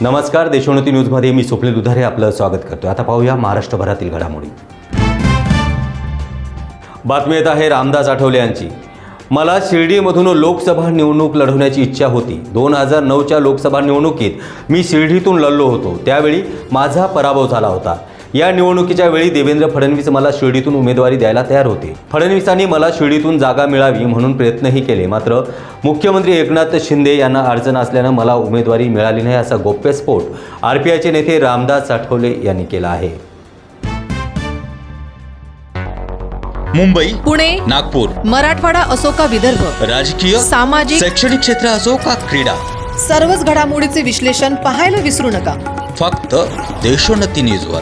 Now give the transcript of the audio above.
नमस्कार देशोन्नती न्यूजमध्ये मी स्वप्नील दुधारे आपलं स्वागत करतो आता पाहूया महाराष्ट्रभरातील घडामोडी. बातमी येत आहे रामदास आठवले यांची. मला शिर्डीमधून लोकसभा निवडणूक लढवण्याची इच्छा होती. दोन हजार नऊच्या लोकसभा निवडणुकीत मी शिर्डीतून लढलो होतो. त्यावेळी माझा पराभव झाला होता. या निवडणुकीच्या वेळी देवेंद्र फडणवीस मला शिर्डीतून उमेदवारी द्यायला तयार होते. फडणवीसांनी मला शिर्डीतून जागा मिळावी म्हणून प्रयत्नही केले. मात्र मुख्यमंत्री एकनाथ शिंदे यांना अडचण असल्यानं मला उमेदवारी मिळाली नाही असा गौप्यस्फोट आर पी आयचे नेते रामदास आठवले यांनी केला आहे. मुंबई पुणे नागपूर मराठवाडा असो का विदर्भ राजकीय सामाजिक शैक्षणिक क्षेत्र असो का क्रीडा सर्वच घडामोडीचे विश्लेषण पाहायला विसरू नका. फक्त देशोन्नती न्यूजवर.